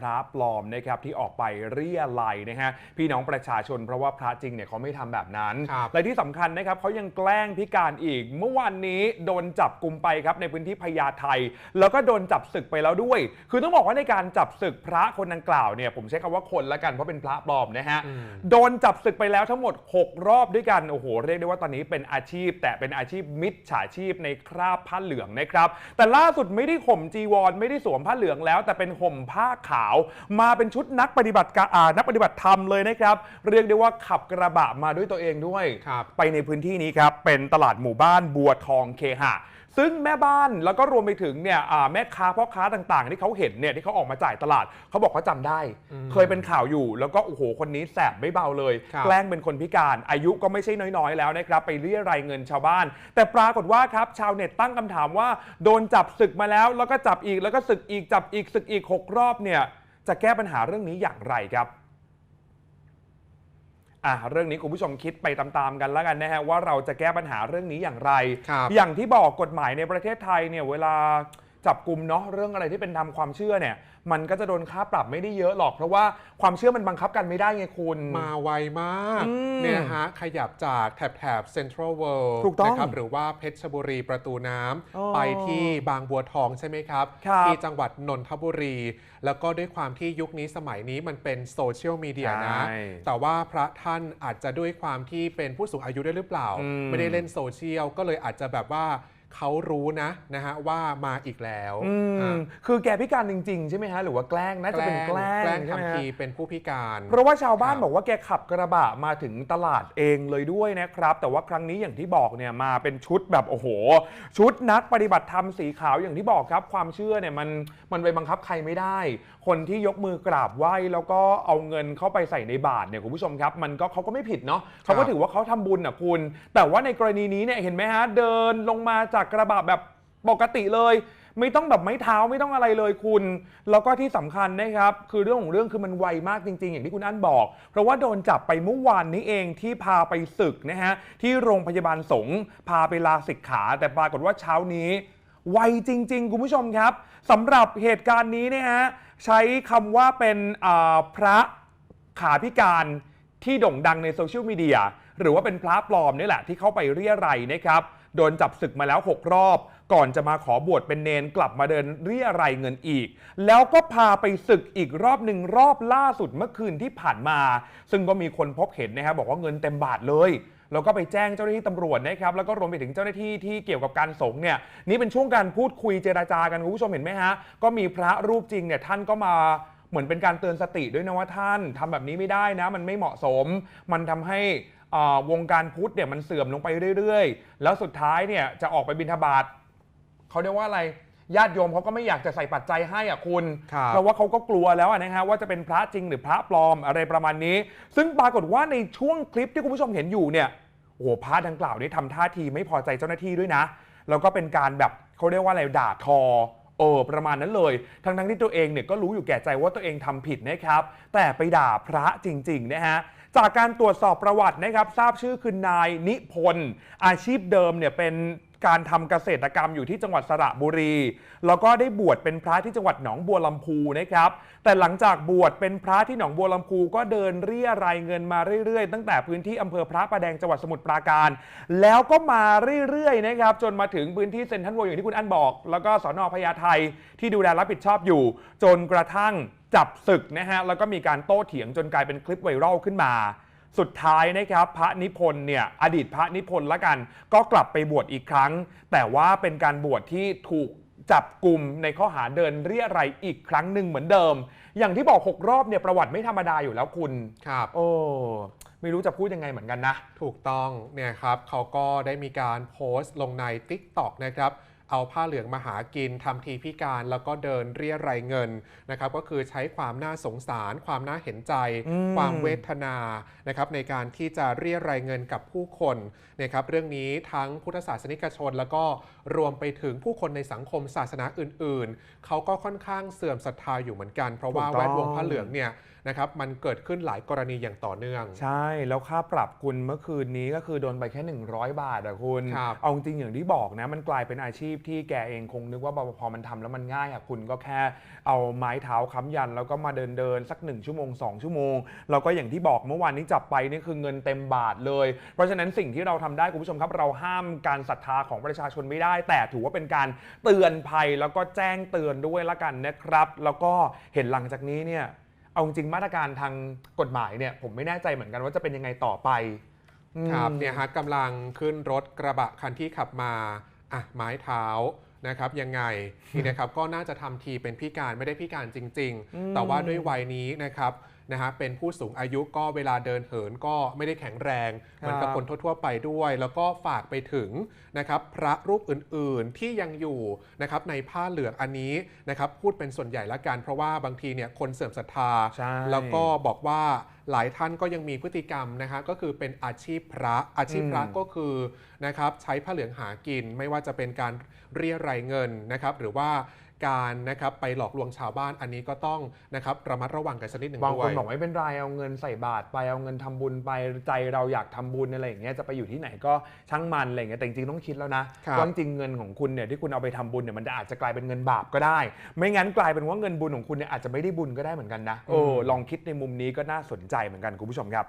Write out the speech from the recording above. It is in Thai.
พระปลอมนะครับที่ออกไปเรียลัยนะฮะพี่น้องประชาชนเพราะว่าพระจริงเนี่ยเขาไม่ทำแบบนั้น ครับ และที่สำคัญนะครับเขายังแกล้งพิการอีก เมื่อวานนี้โดนจับกลุ่มไปครับในพื้นที่พญาไทแล้วก็โดนจับศึกไปแล้วด้วย คือต้องบอกว่าในการจับศึกพระคนดังกล่าวเนี่ยผมใช้คำว่าคนละกันเพราะเป็นพระปลอมนะฮะ อืม โดนจับศึกไปแล้วทั้งหมด 6 รอบด้วยกัน โอ้โห เรียกได้ว่าตอนนี้เป็นอาชีพ แต่เป็นอาชีพมิจฉาชีพในคราบผ้าเหลืองนะครับ แต่ล่าสุดไม่ได้ห่มจีวร ไม่ได้สวมผ้าเหลืองแล้ว แต่เป็นห่มผ้าขาวมาเป็นชุดนักปฏิบัติการอ่านักปฏิบัติธรรมเลยนะครับ เรียกได้ว่าขับกระบะมาด้วยตัวเองด้วย ครับ ไปในพื้นที่นี้ครับ เป็นตลาดหมู่บ้านบัวทองเคหะ ซึ่งแม่บ้านแล้วก็รวมไปถึงเนี่ยอ่าแม่ค้าพ่อค้าต่างๆ ที่เขาเห็นเนี่ยที่เขาออกมาจ่ายตลาดเขาบอกเขาจำได้อืมเคยเป็นข่าวอยู่ แล้วก็โอ้โหคนนี้แสบไม่เบาเลย ครับแกล้งเป็นคนพิการอายุก็ไม่ใช่น้อยๆแล้วนะครับไปเรียรายเงินชาวบ้าน แต่ปรากฏว่าครับชาวเน็ตตั้งคำถามว่า โดนจับศึกมาแล้ว แล้วก็จับอีกแล้วก็ศึกอีกจับอีกศึกอีกหกรอบเนี่ยจะแก้ปัญหาเรื่องนี้อย่างไรครับ อะเรื่องนี้คุณผู้ชมคิดไปตามๆกันแล้วกันนะฮะว่าเราจะแก้ปัญหาเรื่องนี้อย่างไร ครับ อย่างที่บอกกฎหมายในประเทศไทยเนี่ยเวลา จับกลุ่มเนาะเรื่องอะไรที่เป็นทำความเชื่อเนี่ย มันก็จะโดนค่าปรับไม่ได้เยอะหรอก เพราะว่าความเชื่อมันบังคับกันไม่ได้ไงคุณ มาไวมากอืมเนี่ยฮะขยับจากแถบแถบเซ็นทรัลเวิลด์ถูกต้องนะครับหรือว่าเพชรบุรีประตูน้ำอ๋อไปที่บางบัวทองใช่ไหมครับ ครับที่จังหวัดนนทบุรี แล้วก็ด้วยความที่ยุคนี้สมัยนี้มันเป็นโซเชียลมีเดียนะ ใช่แต่ว่าพระท่านอาจจะด้วยความที่เป็นผู้สูงอายุด้วยหรือเปล่า อืม ไม่ได้เล่นโซเชียลก็เลยอาจจะแบบว่า เขารู้นะนะฮะว่ามาอีกแล้วอืมอะคือแกพิการจริง ๆ ใช่ไหมฮะ หรือว่าแกล้งน่าจะเป็นแกล้งแกล้งใช่ไหมทำฮะทีเป็นผู้พิการ เพราะว่าชาวบ้านครับ บอกว่าแกขับกระบะมาถึงตลาดเองเลยด้วยนะครับ แต่ว่าครั้งนี้อย่างที่บอกเนี่ยมาเป็นชุดแบบโอ้โห ชุดนักปฏิบัติธรรมสีขาวอย่างที่บอกครับ ความเชื่อเนี่ยมันมันไปบังคับใครไม่ได้ คนที่ยกมือกราบไหว้แล้วก็เอาเงินเข้าไปใส่ในบาตรเนี่ยคุณผู้ชมครับ มันก็เขาก็ไม่ผิดเนาะเขาก็ถือว่าเขาทำบุญอะคุณ แต่ว่าในกรณีนี้เนี่ยเห็นไหมฮะเดินลงมาจากกระบะแบบปกติเลย ไม่ต้องแบบไม้เท้าไม่ต้องอะไรเลยคุณ แล้วก็ที่สำคัญนะครับคือเรื่องของเรื่องคือมันไวมากจริง ๆ อย่างที่คุณอั้นบอก เพราะว่าโดนจับไปเมื่อวานนี้เองที่พาไปศึกนะฮะที่โรงพยาบาลสงพาไปลาสิกขา แต่ปรากฏว่าเช้านี้ไวจริง ๆ คุณผู้ชมครับสำหรับเหตุการณ์นี้นะฮะใช้คำว่าเป็นพระขาพิการที่โด่งดังในโซเชียลมีเดียหรือว่าเป็นพระปลอมนี่แหละที่เข้าไปเรียรัยนะครับ โดนจับศึกมาแล้ว 6 รอบ ก่อนจะมาขอบวชเป็นเนนกลับมาเดินเรียรัยเงินอีก แล้วก็พาไปศึกอีกรอบหนึ่งรอบล่าสุดเมื่อคืนที่ผ่านมา ซึ่งก็มีคนพบเห็นนะครับบอกว่าเงินเต็มบาทเลยแล้วก็ไปแจ้งเจ้าหน้าที่ตำรวจนะครับแล้วก็รวมไปถึงเจ้าหน้าที่ที่เกี่ยวกับการสงฆ์เนี่ยนี่เป็นช่วงการพูดคุยเจราจากันคุณผู้ชมเห็นไหมฮะก็มีพระรูปจริงเนี่ยท่านก็มาเหมือนเป็นการเตือนสติด้วยนะว่าท่านทำแบบนี้ไม่ได้นะ มันไม่เหมาะสม มันทำให้ วงการพุทธเนี่ยมันเสื่อมลงไปเรื่อยๆ แล้วสุดท้ายเนี่ยจะออกไปบิณฑบาตเขาเรียกว่าอะไรญาติโยมเขาก็ไม่อยากจะใส่ปัจจัยให้อะคุณครับเพราะว่าเขาก็กลัวแล้วอะนะฮะว่าจะเป็นพระจริงหรือพระปลอมอะไรประมาณนี้ ซึ่งปรากฏว่าในช่วงคลิปที่คุณผู้ชมเห็นอยู่เนี่ยโอ้โหพระดังกล่าวนี้ทำท่าทีไม่พอใจเจ้าหน้าที่ด้วยนะแล้วก็เป็นการแบบเขาเรียกว่าอะไรด่าทอเออประมาณนั้นเลย ทั้งทั้งๆที่ตัวเองเนี่ยก็รู้อยู่แก่ใจว่าตัวเองทำผิดนะครับ แต่ไปด่าพระจริงๆนะฮะ จากการตรวจสอบประวัตินะครับทราบชื่อคือนายนิพนธ์อาชีพเดิมเนี่ยเป็น การทำเกษตรกรรมอยู่ที่จังหวัดสระบุรี แล้วก็ได้บวชเป็นพระที่จังหวัดหนองบัวลำพูนะครับ แต่หลังจากบวชเป็นพระที่หนองบัวลำพูก็เดินเรียรายเงินมาเรื่อยๆ ตั้งแต่พื้นที่อำเภอพระประแดงจังหวัดสมุทรปราการ แล้วก็มาเรื่อยๆนะครับจนมาถึงพื้นที่เซ็นทรัลเวิลด์อย่างที่คุณอันบอก แล้วก็สอนอพญาไทที่ดูแลรับผิดชอบอยู่ จนกระทั่งจับศึกนะฮะแล้วก็มีการโต้เถียงจนกลายเป็นคลิปไวรัลขึ้นมา สุดท้ายนะครับพระนิพนธ์เนี่ยอดีตพระนิพนธ์ละกัน ก็กลับไปบวชอีกครั้ง แต่ว่าเป็นการบวชที่ถูกจับกลุ่มในข้อหาเดินเรียอะไรยอีกครั้งหนึ่งเหมือนเดิม อย่างที่บอก 6 รอบเนี่ยประวัติไม่ธรรมดาอยู่แล้วคุณครับ โอ้ไม่รู้จะพูดยังไงเหมือนกันนะ ถูกต้องเนี่ยครับเขาก็ได้มีการโพสต์ลงใน TikTok นะครับ เอาผ้าเหลืองมาหากินทำทีพิการแล้วก็เดินเรียรายเงินนะครับก็คือใช้ความน่าสงสาร ความน่าเห็นใจอืมความเวทนานะครับในการที่จะเรียรายเงินกับผู้คนนะครับเรื่องนี้ทั้งพุทธศาสนิกชน แล้วก็รวมไปถึงผู้คนในสังคมศาสนาอื่น ๆ เขาก็ค่อนข้างเสื่อมศรัทธาอยู่เหมือนกัน เพราะว่าถูกต้องแวดวงผ้าเหลืองเนี่ย นะครับมันเกิดขึ้นหลายกรณีอย่างต่อเนื่อง ใช่ แล้วค่าปรับคุณเมื่อคืนนี้ก็คือโดนไปแค่ 100 บาทอะคุณ ครับเอาจริงๆอย่างที่บอกนะ มันกลายเป็นอาชีพที่แกเองคงนึกว่าพอมันทำแล้วมันง่ายอะคุณก็แค่เอาไม้เท้าค้ำยัน แล้วก็มาเดินเดินๆสักหนึ่งชั่วโมงสองชั่วโมง แล้วก็อย่างที่บอกเมื่อวานนี้จับไปนี่คือเงินเต็มบาทเลย เพราะฉะนั้นสิ่งที่เราทำได้คุณผู้ชมครับ เราห้ามการศรัทธาของประชาชนไม่ได้ แต่ถือว่าเป็นการเตือนภัยแล้วก็แจ้งเตือนด้วยละกันนะครับ แล้วก็เห็นหลังจากนี้เนี่ย เอาจริงๆมาตรการทางกฎหมายเนี่ยผมไม่แน่ใจเหมือนกันว่าจะเป็นยังไงต่อไปอืมครับเนี่ยฮะกำลังขึ้นรถกระบะคันที่ขับมาอะไม้เท้านะครับยังไงนี่นะครับก็น่าจะทำทีเป็นพิการไม่ได้พิการจริงอืมๆแต่ว่าด้วยวัยนี้นะครับ นะฮะเป็นผู้สูงอายุก็เวลาเดินเหินก็ไม่ได้แข็งแรงเหมือนกับคนทั่วๆไปด้วย แล้วก็ฝากไปถึงนะครับพระรูปอื่นๆที่ยังอยู่นะครับในผ้าเหลืองอันนี้นะครับพูดเป็นส่วนใหญ่ละกัน เพราะว่าบางทีเนี่ยคนเสื่อมศรัทธาใช่แล้วก็บอกว่าหลายท่านก็ยังมีพฤติกรรมนะฮะก็คือเป็นอาชีพพระอาชีพพระอืมก็คือนะครับใช้ผ้าเหลืองหากิน ไม่ว่าจะเป็นการเรียรายเงินนะครับหรือว่า การนะครับไปหลอกลวงชาวบ้านอันนี้ก็ต้องนะครับระมัดระวังกันสักนิดหนึ่งบางด้วคนยบอกไม่เป็นไรเอาเงินใส่บาตรไปเอาเงินทำบุญไปใจเราอยากทำบุญอะไรอย่างเงี้ยจะไปอยู่ที่ไหนก็ช่างมันอะไรอย่างเงี้ยแต่จริงๆต้องคิดแล้วนะครับว่าจริงๆเงินของคุณเนี่ยที่คุณเอาไปทำบุญเนี่ยมันอาจจะกลายเป็นเงินบาปก็ได้ ไม่งั้นกลายเป็นว่าเงินบุญของคุณเนี่ยอาจจะไม่ได้บุญก็ได้เหมือนกันนะโอ้อืมลองคิดในมุมนี้ก็น่าสนใจเหมือนกันคุณผู้ชมครับ